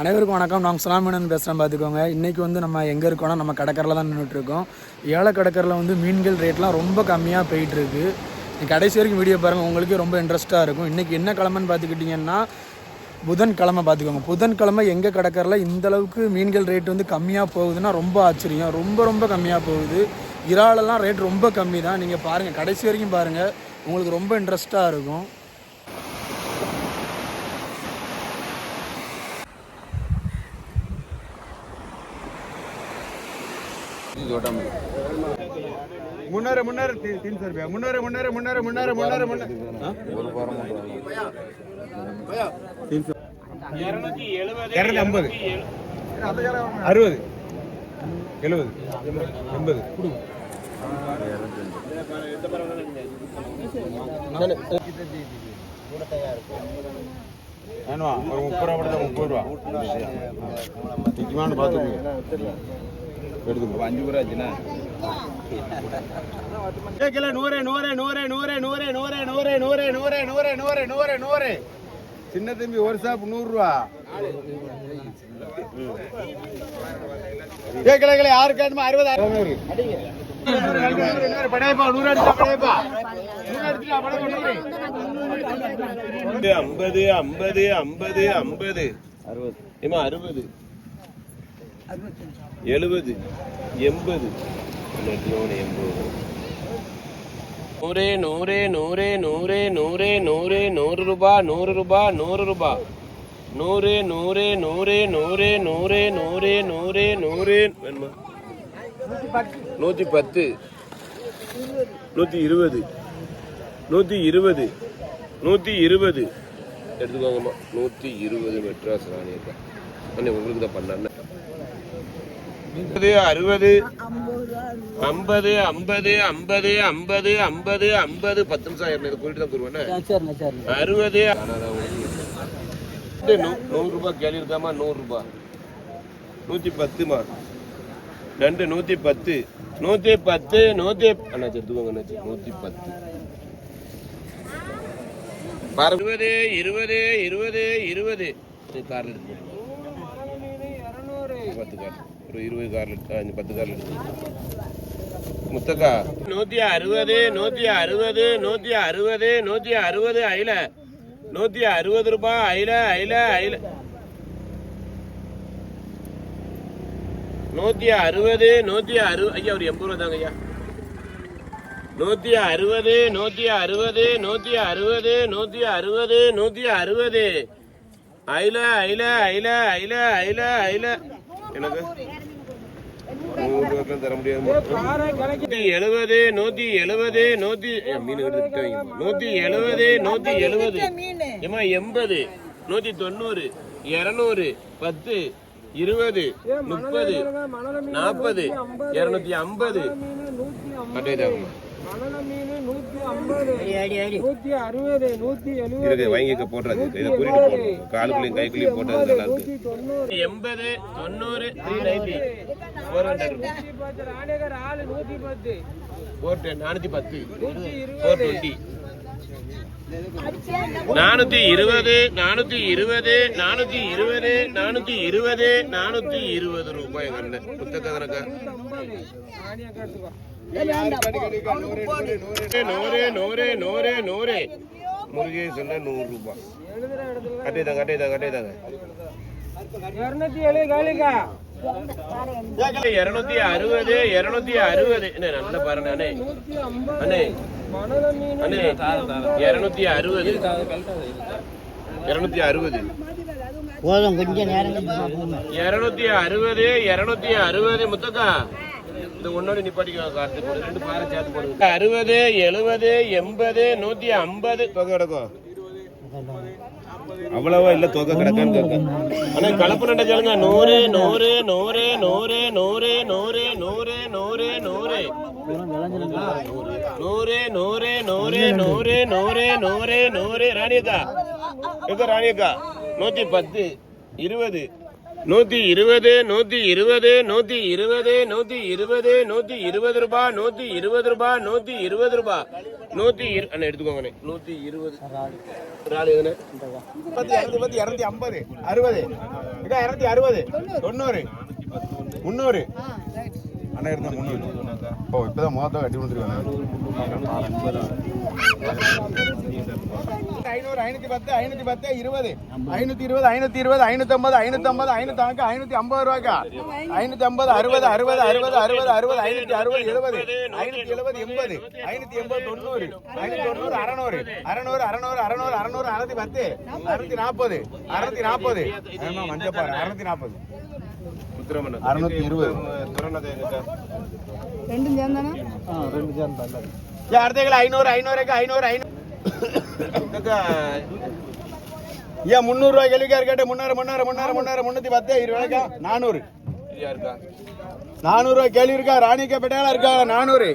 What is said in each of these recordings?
அனைவருக்கும் வணக்கம். நாங்கள் சுனாமீனன் பேசுகிறேன் பார்த்துக்கோங்க. இன்றைக்கி வந்து நம்ம எங்கே இருக்கோம்னா நம்ம கடற்கரையில் தான் நின்றுட்டுருக்கோம் ஏழை கடற்கரையில் வந்து மீன்கள் ரேட்லாம் ரொம்ப கம்மியாக போயிட்டுருக்கு. கடைசி வரைக்கும் வீடியோ பாருங்கள் உங்களுக்கு ரொம்ப இன்ட்ரெஸ்ட்டாக இருக்கும். இன்றைக்கி என்ன கிழமைன்னு பார்த்துக்கிட்டிங்கன்னா புதன்கிழமை பார்த்துக்கோங்க. புதன்கிழமை எங்கள் கடற்கரையில் இந்த அளவுக்கு மீன்கள் ரேட் வந்து கம்மியாக போகுதுன்னா ரொம்ப ஆச்சரியம். ரொம்ப ரொம்ப கம்மியாக போகுது. இறாலெல்லாம் ரேட் ரொம்ப கம்மி தான் நீங்கள் பாருங்கள் கடைசி வரைக்கும் பாருங்கள் உங்களுக்கு ரொம்ப இன்ட்ரெஸ்ட்டாக இருக்கும். చూడడం ಮುನ್ನೂರ ಮುನ್ನೂರ ತಿನ್ ಸರ್ ಬೇ ಮುನ್ನೂರ ಮುನ್ನೂರ ಮುನ್ನೂರ ಮುನ್ನೂರ ಮುನ್ನೂರ ஐம்பது அறுபது. எழுபது. எண்பது. ஒரு முப்பது ரூபா முப்பது ரூபா. பார்த்துக்கோங்க. எடுத்துக்கோ அஞ்சு ரூபா ஆச்சுண்ணா கிலோ நூறு நூறு நூறு நூறு நூறு நூறு நூறு நூறு நூறு நூறு நூறு நூறு நூறு சின்ன தம்பி ஒரு சாப்பு நூறுரூவா ஏ கிலோ கிலோ யாரு கேட்டுமா அறுபது படையப்பா நூறு அடிச்சா படையப்பா நூறு அடிச்சா படையப்பா ஐம்பது ஐம்பது ஐம்பது ஐம்பது ஏமா அறுபது எழுபது எண்பது எண்பது நூறே நூறே நூறே நூறே நூறே நூறு நூறு ரூபா நூறு ரூபா நூறு ரூபா நூறு நூறு நூறு நூறு நூறு நூறு நூறு நூறு வேணுமா நூற்றி பத்து நூற்றி இருபது நூற்றி இருபது நூற்றி இருபது எடுத்துக்கோங்கம்மா நூற்றி இருபது மெட்ராஸ் ராணியக்கா அண்ணே உங்களுக்கு தான் பண்ண அறுபது ஐம்பது ஐம்பது ஐம்பது ஐம்பது ஐம்பது ஐம்பது பத்து நிமிஷம் ஆயிரம் இதை போயிட்டு தான் கூறுவேன் அறுபது இது நூ- நூறு ரூபாய் கேள்வி இருக்காமா நூறு ரூபாய். நூற்றி பத்துமா? ரெண்டு நூற்றி பத்து. நூற்றி பத்து நூற்றி அண்ணாச்சி எடுத்துக்கோங்க அண்ணாச்சி நூற்றி பத்து. இருபது இருபது இருபது இருபது. எடுத்து பத்து கார் ஒரு இருபது காரில் அஞ்சு பத்து காரில் முத்தக்கா. நூத்தி அறுபது நூத்தி அறுபது நூத்தி அறுபது நூத்தி அறுபது ஐல நூத்தி அறுபது ரூபாய் ஐல ஐல ஐல நூத்தி அறுபது நூத்தி அறுபது ஐயா ஒரு எண்பது ரூபா தாங்க ஐயா. நூத்தி அறுபது நூத்தி அறுபது நூத்தி அறுபது நூத்தி அறுபது நூத்தி அறுபது. ஐல ஐல ஐல ஐல ஐல ஐல எனக்கு தர முடியாது. நூத்தி எழுபது நூத்தி எழுபது நூத்தி ஏ, மீன். நூத்தி எழுபது நூத்தி எழுபது. ஏமா எண்பது நூத்தி தொண்ணூறு இருநூறு பத்து இருபது முப்பது நாற்பது இருநூத்தி ஐம்பது. வாங்கிக்க போடுறது. இதை குறிட்டு போடுறோம் காலுக்குள்ளேயும் கைக்குள்ளேயும் எண்பது தொண்ணூறு three ninety four hundred four ten நானூற்றி பத்து ஃபோர் டுவெண்ட்டி நானூத்தி இருபது நானூத்தி இருபது நானூத்தி இருபது நானூத்தி இருபது நானூத்தி இருபது ரூபாய் எங்க புத்தக கணக்கா நூறு நூறு நூறு நூறு முருகேசன் நூறு ரூபாய். கட்டிதாங்க கட்டிதாங்க கட்டிதாங்க இருநூத்தி அறுபது இருநூத்தி அறுபது. என்ன நல்ல பாருங்க அண்ணே. அண்ணே. அண்ணே இருநூத்தி அறுபது. இருநூத்தி அறுபது. போதும் கொஞ்சம் நேரம் கழிச்சு பார்ப்போம் இருநூத்தி அறுபது இருநூத்தி அறுபது. முத்தக்கா இந்த ஒன்னோட நிப்பாட்டிக்கோ காசு போடு. ரெண்டு பாறை சேர்த்து போடுங்க அறுபது எழுபது எண்பது நூத்தி ஐம்பது. தொகை கிடக்கும். அவ்வளவா இல்ல தொகை கிடக்கான்னு கேட்க ஆனா கலப்பு நட்ட சொல்லுங்க நூறு நூறு நூறு நூறு நூறு நூறு நூறு நூறு நூறு நூறு நூறு நூறு நூறு நூறு நூறு நூறு ராணியக்கா எங்க ராணியக்கா நூத்தி பத்து இருபது நூத்தி இருபது நூத்தி இருபது நூத்தி இருபது நூத்தி இருபது நூத்தி இருபது ரூபாய் நூத்தி இருபது ரூபாய் நூத்தி இருபது ரூபாய் நூத்தி அண்ணா எடுத்துக்கோங்கண்ணே நூத்தி இருபது. இரநூத்தி ஐம்பது அறுபது. இதா இரநூத்தி அறுபது. தொண்ணூறு. முந்நூறு. அண்ணா இருந்தா முந்நூறு ஓ இப்பதான் மொத்தம் கட்டி ஐநூறு ஐநூத்தி பத்து ஐநூத்தி பத்து இருபது. ஐநூத்தி இருபது ஐநூத்தி இருபது ஐநூத்தி ஐம்பது ஐநூத்தி ஐம்பது ஐநூத்தி ஐம்பது ரூபாய்க்கா? ஐநூத்தி ஐம்பது அறுபது அறுபது அறுபது அறுபது அறுபது ஐநூத்தி அறுபது எழுபது. ஐநூத்தி எழுபது எண்பது. ஐநூத்தி எண்பது தொண்ணூறு. ஐநூத்தி தொண்ணூறு அறநூறு. அறநூறு அறநூறு அறநூறு அறநூறு அறுநூத்தி பத்து. அறுநூத்தி நாற்பது. அறுநூத்தி நாற்பது. மஞ்சப்பாரு அறுநூத்தி நாற்பது. அறுநூத்தி இருபது. ரெண்டும் சேர்ந்தானே? ஐநூறு ஐநூறுக்கு ஐநூறு ஐநூறு. ஏன் முந்நூறுரூவா கேள்விக்கா இருக்கட்ட முன்னூறு முன்னூறு முன்னூறு முன்னூறு முந்நூற்றி பத்து இருபதுக்கா நானூறு. நானூறுரூவா கேள்வி இருக்கா? ராணிக்கா பெட்டாலா இருக்கா? நானூறு.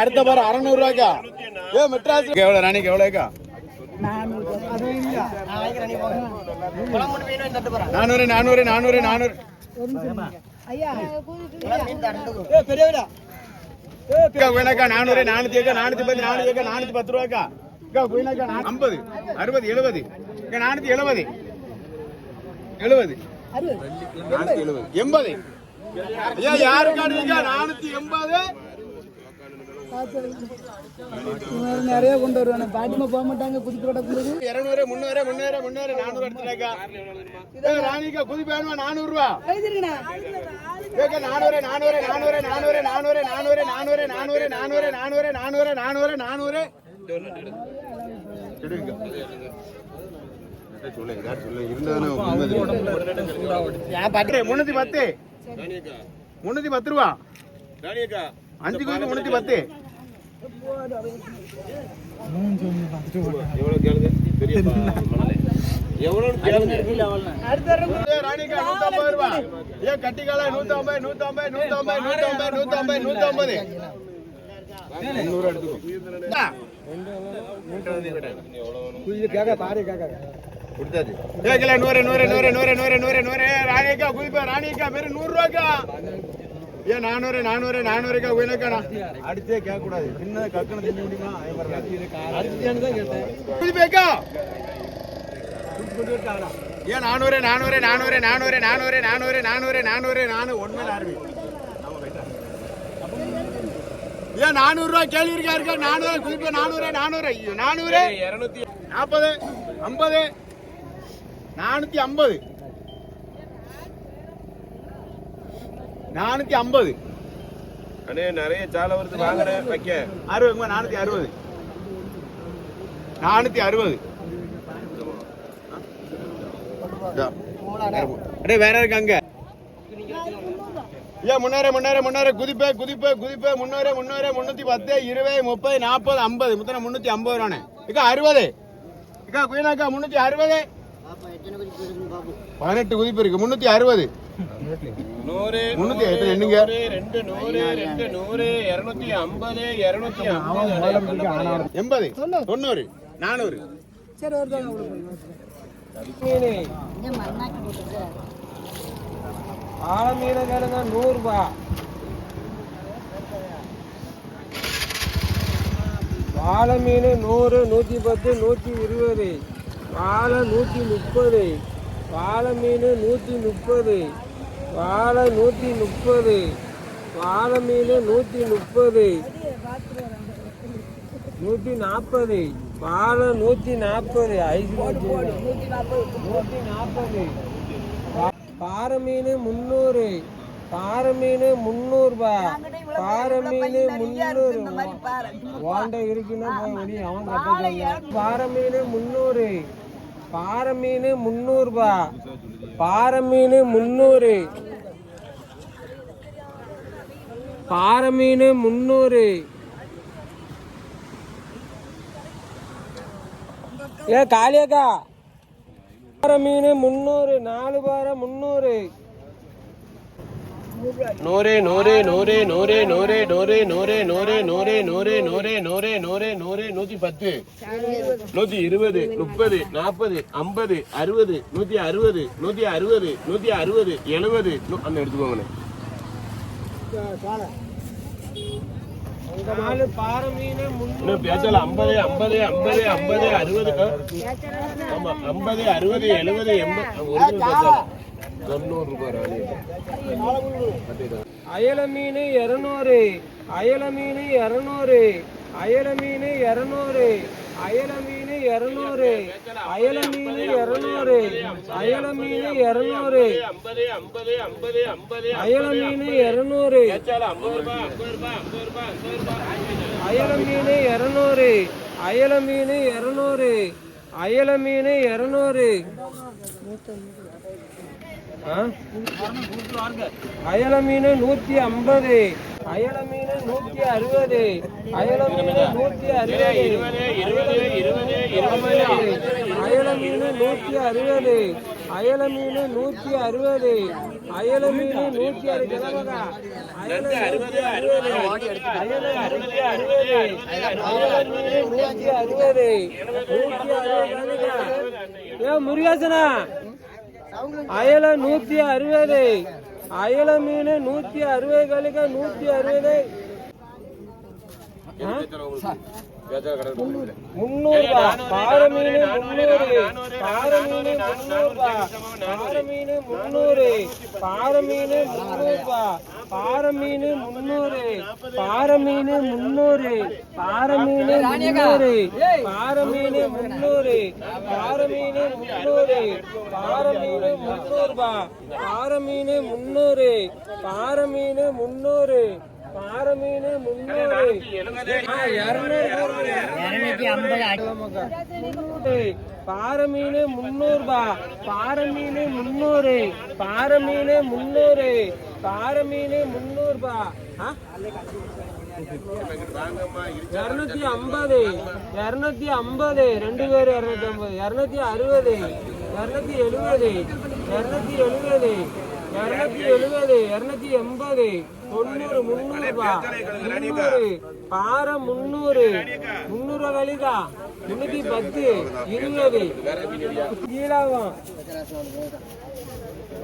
அடுத்த பாரு அறநூறு ரூபாய்க்கா ஏ மெட்ராஸ். எவ்வளவு ராணிக்கு எவ்வளோக்கா நானூறு. நானூறு நானூறு நானூறு குயினாக்கா நானூறு நானூத்தி ஏக்கா நானூத்தி பத்து நானூத்தி ஏக்கா நானூத்தி பத்து ரூபாய்க்கா ஐம்பது அறுபது எழுபது. நானூத்தி எழுபது. எழுபது. எழுபது. எண்பது. ஐயா யாருக்கா நானூத்தி எண்பது. நிறைய கொண்டு வருவானே பாட்டிமா போக மாட்டாங்க புதுக்கோட்டை குழுது இருநூறு முன்னூறு முன்னூறு முன்னூறு நானூறு எடுத்துனாக்கா ராணிக்கா குதி வேணுமா நானூறு ரூபா நானூறு நானூறு நானூறு நானூறு நானூறு நானூறு நானூறு நானூறு நானூறு நானூறு நானூறு நானூறு நானூறு முன்னூத்தி பத்து. முன்னூத்தி பத்து ரூபா. அஞ்சு கோயில் முன்னூத்தி பத்து. கட்டிக்கால நூத்தி ஐம்பது நூத்தி ஐம்பது நூத்தி ஐம்பது நூத்தி ஐம்பது நூத்தி ஐம்பது நூத்தி ஐம்பது முந்நூறு எடுத்துக்கோ நூறு நூறு நூறு நூறு நூறு நூறு ராணிக்கா குதிப்பா ராணிக்கா வெறும் நூறு ரூபாய்க்கா? ஏன் நானூறு நானூறு நானூறுக்கா குயினக்கா அடிச்சே கேட்க கூடாது சின்ன திங்க முடியுமா? ஏன் நானூறு நானூறு நானூறு நானூறு நானூறு நானூறு நானூறு நானூறு நானூறு. ஒன்று ஆரம்பி ஏன் நானூறு ரூபா கேள்வி இருக்கா? இருக்கா நானூறு குதிப்ப நானூறு நானூறு. ஐயோ நானூறு. இருநூத்தி நாற்பது ஐம்பது நானூத்தி ஐம்பது. நானூத்தி ஐம்பது. அண்ணே நிறைய சாலை வருது வாங்குறேன் வைக்க. அறுபது நானூத்தி அறுபது. நானூத்தி அறுபது. அடே வேற இருக்கு அங்க ஏன் முன்னேற முன்னேற முன்னேற குதிப்பே குதிப்பே குதிப்பே முன்னேற முன்னேற முன்னூத்தி பத்து இருபது முப்பது நாற்பது ஐம்பது. முத்தனை முன்னூத்தி ஐம்பது ரூபானே இக்கா அறுபது. இக்கா குயினாக்கா முன்னூத்தி அறுபது. பதினெட்டு குதிப்பு இருக்கு முன்னூத்தி அறுபது. நூறு முன்னூத்தி எத்தனை எண்ணுங்க? ரெண்டு நூறு ரெண்டு நூறு இருநூத்தி ஐம்பது இருநூத்தி ஐம்பது எண்பது தொண்ணூறு நானூறு. சரி வருதாங்க ஆழ மீன. கிழங்க நூறுரூபா வாழை மீன் நூறு நூற்றி பத்து நூற்றி இருபது. வாழை நூற்றி முப்பது. வாழை மீன் நூற்றி முப்பது. வாழை நூற்றி முப்பது. வாழை மீன் நூற்றி முப்பது. நூற்றி நாற்பது வாழை நூற்றி நாற்பது ஐஸ் நூற்றி நாற்பது பாறை மீன் முந்நூறு. பாறை மீன் முந்நூறுபா. பாறை மீன் முந்நூறு. வாண்ட இருக்குன்னா போய் அவன் கட்ட பாறை மீன் முந்நூறு. பாறை மீன் முந்நூறுபா பாறை மீன் முந்நூறு பாறை மீன் முந்நூறு ஏ காளியக்கா. பாறை மீன் முந்நூறு நாலு பாறை முந்நூறு நூறு நூறு நூறு நூறு நூறு நூறு நூறு நூறு நூறு நூறு நூறு நூறு நூறு நூறு நூத்தி பத்து நூத்தி இருபது முப்பது நாற்பது ஐம்பது அறுபது நூத்தி அறுபது நூத்தி அறுபது நூத்தி அறுபது எழுபது அந்த இன்னும் பேசல ஐம்பது ஐம்பது ஐம்பது ஐம்பது அறுபது ஆமா ஐம்பது அறுபது எழுபது எண்பது தொண்ணூறு ரூபாய் ராணி அயல மீன் இரநூறு அயல மீன் இரநூறு அயல மீன் இரநூறு அயல மீன் இரநூறு அயல மீன் இரநூறு அயல மீன் இரநூறு ஐம்பது ஐம்பது அயல மீன் இரநூறு அயல மீன் இரநூறு அயல மீன் இரநூறு அயல மீன் இரநூறு. அயல மீன் நூத்தி ஐம்பது. அயல மீன் நூத்தி அறுபது. அயல மீன் நூத்தி அறுபது. இருபது அயல மீன் நூத்தி அறுபது. அயல மீன் நூத்தி அறுபது. அயல மீன் நூத்தி அறுபது. அயல அறுபது அறுபது அயல நூத்தி அறுபது. அயல மீன் நூத்தி அறுபது. நூத்தி அறுபது. ஏ முருகேசனா. அயல நூத்தி அறுபது அயல மீன் நூத்தி அறுபது கழிக்க நூத்தி அறுபது. முந்நூறுபா பாறை மீன் முந்நூறு பாறை மீன் முந்நூறுபா பாறை மீன் முந்நூறு பாறை மீன் முந்நூறுபா பாறை மீன் முந்நூறு பாறை மீன் முந்நூறு பாறை மீன் முந்நூறு பாறை மீன் முந்நூறு பாறை மீன் முந்நூறு பாறை மீன் முந்நூறுபா பாறை மீன் முந்நூறு பாறை மீன் முந்நூறு பாறை மீன் முன்னூறு பாறை மீன் முன்னூறு பா பாறை மீன் முன்னூறு பாறை மீன் முன்னூறு பாறை மீன் முன்னூறு பா இருநூத்தி ஐம்பது. இருநூத்தி ஐம்பது. ரெண்டு பேர் இருநூத்தி ஐம்பது. இருநூத்தி அறுபது. இருநூத்தி எழுபது. இருநூத்தி எழுபது. இருநூத்தி எழுபது இருநூத்தி எண்பது தொண்ணூறு முந்நூறுபா முந்நூறு பாறை முந்நூறு முந்நூறு கழிதா முன்னூத்தி பத்து இருபது. கீழாகும்.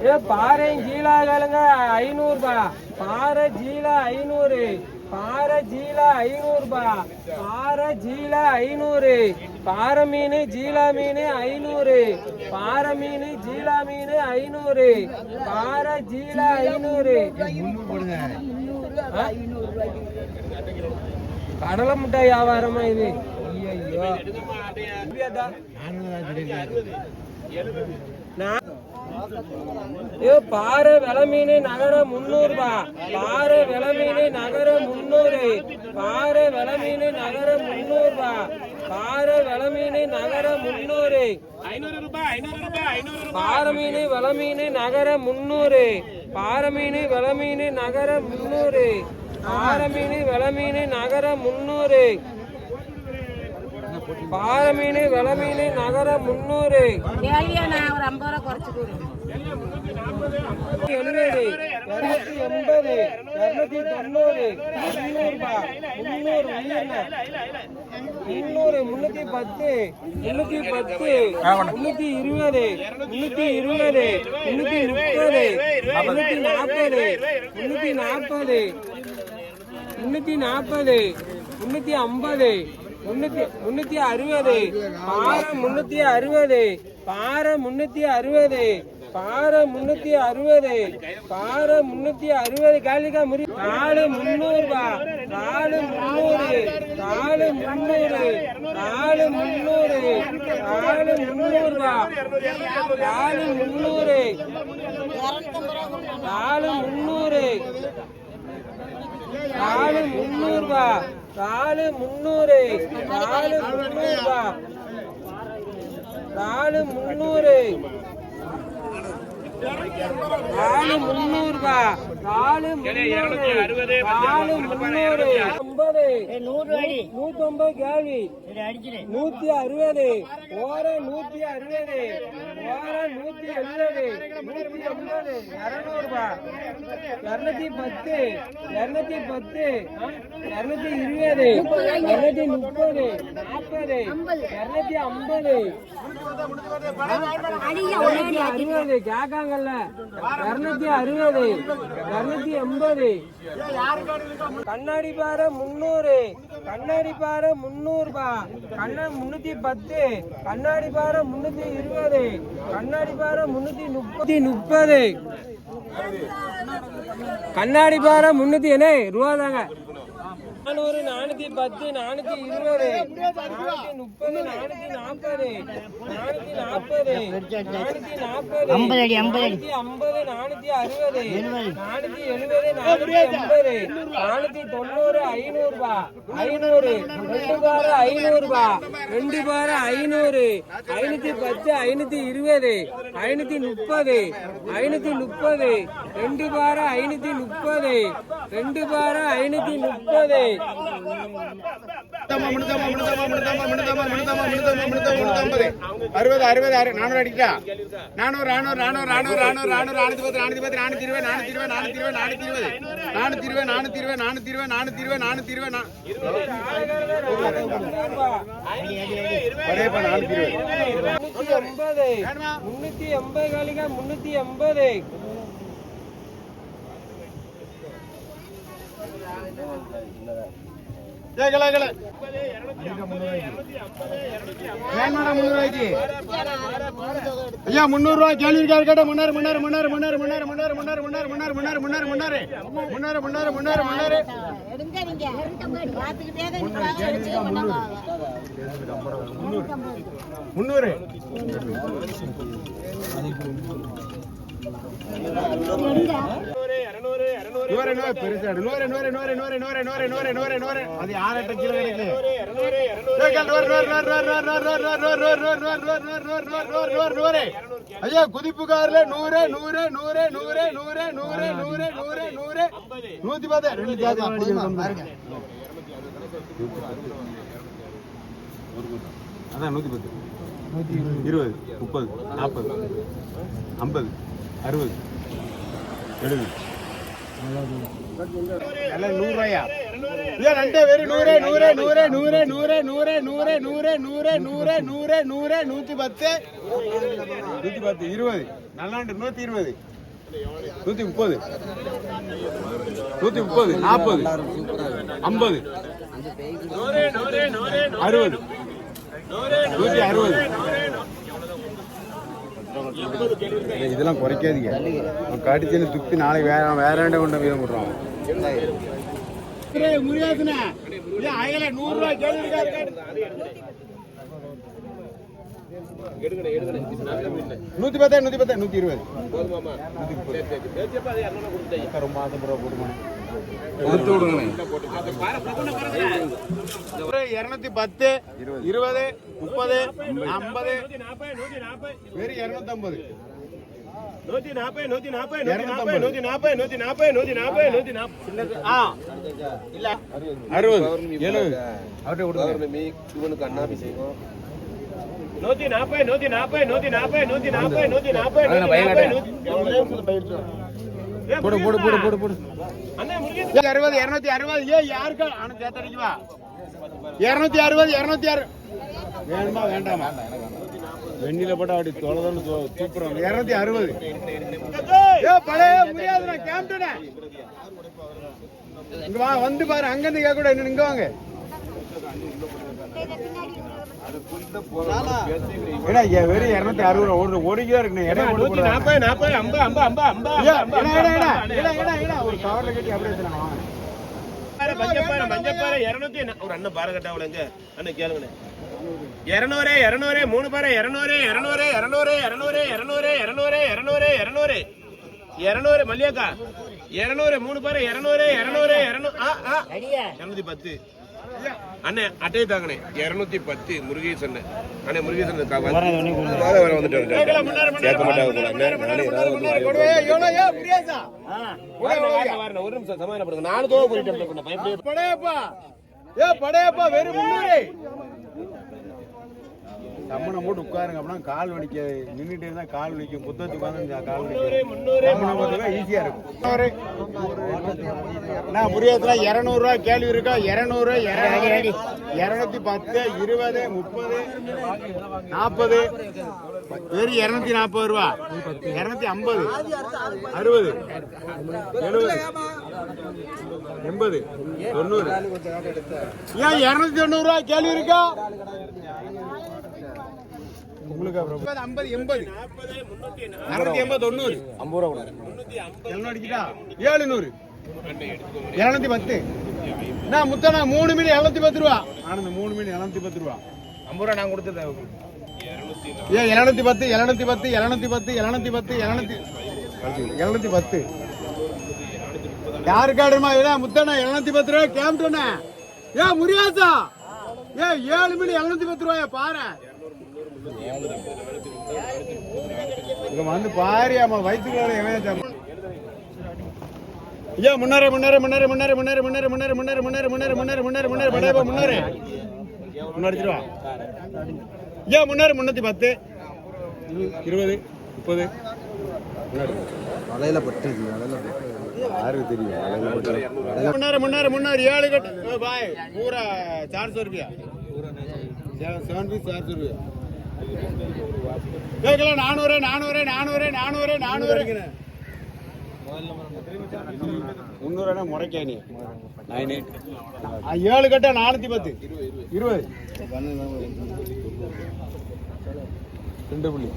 ஏ பாறை ஜீலா கேளுங்க ஐநூறுபா பாறை ஜீலா ஐநூறு பாறை ஜீலா ஐநூறுபா பாறை ஜீலா ஐநூறு. பாறை மீன் ஜீலா மீன் ஐநூறு. பாறை மீன் ஜீலா மீன் ஐநூறு. பாறை ஜீலா ஐநூறு. கடலை முட்டை வியாபாரமா இது? ஐயோ பாறை விலை மீன் நகர முன்னூறுபா. ரூபா பாறை விலை மீன் நகர முன்னூறு. பாறை விலை மீன் நகர முன்னூறுபா. பார வளமீனை நகர முன்னூறு ஐநூறு ரூபாய் ஐநூறு பாரமீனை வளமீனை நகர முன்னூறு பாரமீனை வளமீனை நகர முன்னூறு பாரமீனை வளமீனை நகர முன்னூறு பாரமீனை வளமீனை நகர முன்னூறு எழுபது இரநூத்தி எண்பது தொண்ணூறு முன்னூறு முன்னூறு முன்னூறு முன்னூத்தி பத்து முன்னூத்தி பத்து முன்னூத்தி இருபது முன்னூத்தி இருபது முன்னூத்தி முப்பது முன்னூத்தி நாற்பது முன்னூத்தி நாற்பது முன்னூத்தி நாற்பது முன்னூத்தி ஐம்பது முன்னூத்தி முன்னூத்தி அறுபது பாறை முன்னூத்தி அறுபது பாறை முன்னூத்தி அறுபது பாறை முன்னூத்தி அறுபது பாறை முன்னூத்தி அறுபது காலிக்கா முறி நாலு முன்னூறுபா நாலு முந்நூறு நாலு முந்நூறு நாலு முந்நூறு நாலு முன்னூறுபா நாலு முந்நூறு நாலு முந்நூறு நாலு முந்நூறுபா நாலு முந்நூறு நாலு முந்நூறுபா நாலு முந்நூறு நாலு முந்நூறுபா நாலு முந்நூறு. நாலு முந்நூறு. ஐம்பது. நூத்தி ஐம்பது கேள்வி. நூத்தி அறுபது. ஓர நூத்தி அறுபது. நூத்தி எழுபது நூத்தி எண்பது இருநூறு இரநூத்தி பத்து இரநூத்தி பத்து இரநூத்தி இருபது இருநூத்தி முப்பது நாற்பது இரநூத்தி ஐம்பது. அறுபது கேட்காங்கல்ல இருநூத்தி அறுபது இருநூத்தி எண்பது கண்ணாடி பாறை முந்நூறு. கண்ணாடி பாறை முந்நூறு ரூபாய் கண்ணா முன்னூத்தி பத்து. கண்ணாடி பாறை முன்னூத்தி இருபது. கண்ணாடி பாறை முன்னூத்தி முப்பத்தி முப்பது. கண்ணாடி பாறை முன்னூத்தி என்ன? ரூபா தாங்க. நானூறு நானூத்தி பத்து நானூத்தி இருபது நானூத்தி முப்பது நானூத்தி நாற்பது நானூத்தி நாற்பது நானூத்தி நாற்பது ஐம்பது அடி ஐம்பது அடி. ஐம்பது நானூத்தி அறுபது நானூத்தி எழுபது நானூத்தி எண்பது நானூத்தி தொண்ணூறு ஐநூறு ரூபா ஐநூறு ரெண்டு பாரு ஐநூறு ரூபா ரெண்டு பாரு ஐநூறு ஐநூத்தி பத்து ஐநூத்தி இருபது ஐநூத்தி முப்பது ஐநூத்தி முப்பது ரெண்டு பாரு ஐநூத்தி முப்பது ரெண்டு பாரு ஐநூத்தி முப்பது. அறுபது அறுபது அறு நானூறு அடிக்கா நானூறு நானூறு நானூறு நானூறு நானூறு நானூறு நானூத்தி பத்து நானூத்தி பத்து நானூத்தி இருபது நானூத்தி இருபது நானூத்தி இருபது நானூத்தி இருபது நானூத்தி இருபது நானூத்தி இருபது நானூத்தி இருபது நானூத்தி இருபது நானூத்தி இருபது நானூத்தி இருபது முன்னூத்தி எண்பது. முன்னூத்தி எண்பது காலிங்க முன்னூத்தி எண்பது கேக்கல கேக்கல வேணுமாடா முந்நூறுவாய்க்கு ஐயா முந்நூறு ரூபாய் கேள்வி இருக்காரு கேட்ட முன்னாரு முன்னாரு முன்னாரு முன்னாரு முன்னாரு முன்னாரு முன்னாரு முன்னாரு முன்னாரு முன்னாரு முன்னாரு முன்னாரு முன்னாரு முன்னாரு முன்னாரு முன்னாரு நூறு நூறு பெருசா. நூறு நூறு நூறு நூறு நூறு நூறு நூறு நூறு நூறு அது யார்கிட்ட கீழே கிடைக்கு ஏய், நூறு நூறு நூறு நூறு நூறு நூறு நூறு நூறு நூறு நூறு நூறு ஐயா நூத்தி பத்து ரெண்டு ஜாதி பாருங்க அதான் நூற்றி பத்து இருபது முப்பது நாற்பது ஐம்பது அறுபது எழுபது எல்லாம் நூறு ரூபாயா ஐயா ரெண்டே பேரு நூறு நூறு நூறு நூறு நூறு நூறு நூறு நூறு நூறு நூறு நூறு நூறு நூற்றி பத்து நூற்றி பத்து இருபது நல்லாண்டு நூற்றி இருபது நூற்றி முப்பது நூற்றி முப்பது நாற்பது ஐம்பது அறுபது நூற்றி அறுபது இதெல்லாம் குறைக்காதீங்க. கடிச்சுன்னு துப்பி நாளைக்கு வேற வேற கொண்டு வீதம் விடுறோம் முருகாசன நூறு நூறுரூவா கேள்வி நூத்தி பத்தே நூத்தி பத்தே நூத்தி இருபது. ரொம்ப ஆசைப்படுற போடுமா இருநூத்தி பத்து இருபது முப்பது ஐம்பது. வெறும் இருநூத்தி ஐம்பது நூத்தி நாற்பது நூத்தி நாற்பது நூத்தி நாற்பது நூத்தி நாற்பது நூத்தி நாற்பது நூத்தி நாற்பது நூத்தி நாற்பது அறுபது. எழுபது. இவனுக்கு அண்ணாபிஷேகம் நூத்தி நாற்பது நூத்தி நாற்பது நூத்தி நாற்பது நூத்தி நாற்பது நூத்தி நாற்பது போடு போடு போடு போடு போடு. அண்ணா முருகேசன் அறுபது இருநூத்தி அறுபது. ஏ யாருக்கா? ஆனா சேர்த்தடிக்குவா இருநூத்தி அறுபது இருநூத்தி அறு வேணுமா வேண்டாமா. வெண்ணில போட்டா அப்படி தொலைதொன்னு தூப்புறோம் இருநூத்தி அறுபது. ஏ பழைய முடியாதுண்ணா கேம்டனே இங்க வா வந்து பாரு. அங்க இருந்து கேட்க கூட இங்க வாங்க. வெறும் இருநூத்தி அறுபது ஒரு ஒரு கிலோ இருக்கு. நாற்பது நாற்பது ஐம்பது ஐம்பது ஐம்பது ஐம்பது ஒரு கவர்ல கட்டி அப்படியே மஞ்சப்பாறை இருநூத்தி நா- ஒரு அண்ணன் அண்ணன் கேளுங்கண்ணே இருநூறு இருநூறு மூணு பாரு இருநூறு இருநூறு இருநூறு இருநூறு இருநூறு இருநூறு இருநூறு இருநூறு இருநூறு மல்லியாக்கா இருநூறு மூணு பாரு இருநூறு இருநூறு இருநூறு ஆ ஆ இருநூத்தி பத்து அண்ணே அட்டை தாங்கண்ணே இரநூத்தி பத்து முருகேசன் அண்ணே முருகேசன் வந்துட்டு ஒரு நிமிஷம் சமாதானப்படுங்க நானும் தோவை ஏ படையப்பா வெறும் சம்மணம் போட்டு உட்காருங்க அப்படின்னா கால் வலிக்க நின்றுட்டு இருந்தா கால் வலிக்கும். புத்தகத்து உட்காந்து கால் வலிக்கும். சம்மணம் போட்டுருந்தா ஈஸியா இருக்கும். நான் புரியத்துல இரநூறுவா கேள்வி இருக்கா? இரநூறு இரநூத்தி பத்து இருபது முப்பது நாற்பது. வெறும் இரநூத்தி நாற்பது ரூபா. இரநூத்தி ஐம்பது. அறுபது. எழுபது. எண்பது. தொண்ணூறு. ஏன் இரநூத்தி தொண்ணூறு ரூபா கேள்வி இருக்கா? உங்களுக்கு ஐம்பது எண்பது. அறுநூத்தி எண்பது தொண்ணூறு ஐம்பது ரூபா எழுநூறு அடிக்கிட்டா ஏழுநூறு. இரநூத்தி பத்து. நான் முத்தண்ணா மூணு மீன் எழுநூத்தி பத்து ரூபா. ஆனந்த மூணு மீன் எழுநூத்தி பத்து ரூபா. ஐம்பது ரூபா நான் கொடுத்துருந்தேன் ஏன் எழுநூத்தி பத்து எழுநூத்தி பத்து எழுநூத்தி பத்து எழுநூத்தி பத்து எழுநூத்தி எழுநூத்தி பத்து. யாரு காடுமா இதா முத்தண்ணா எழுநூத்தி பத்து ரூபாய் கேம்ட்டோண்ணே ஏ முருகாசா. ஏ ஏழு மணி எழுநூத்தி பத்து ரூபாயா? பாரு. இங்க வந்து பாரு அம்மா வயிற்றுக்குள்ள எவன் ஐயா முன்னாரே முன்னாரே முன்னாரே முன்னாரே முன்னாரே முன்னாரே முன்னாரே முன்னாரே முன்னாரே முன்னாரே முன்னாரே முன்னாரே படையப்பா முன்னாரே முன்னாடி வா ஐயா முன்னாரே முன்னூத்தி பத்து இருபது முப்பது வலையில பட்டு யாருக்கு தெரியும் முன்னாரு முன்னாரு முன்னாரு ஏழு கட்டு பாய் பூரா சார்ஜ் ரூபியா செவன் பீஸ் சார்ஜ் ரூபியா கேட்கல நானூறு நானூறு நானூறு நானூறு நானூறு. முந்நூறு முறைக்கா நீ. Nine eight. ஏழு கட்ட நானூத்தி பத்து. இருபது. ரெண்டு புள்ளி.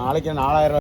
நாளைக்கு நாலாயிரம்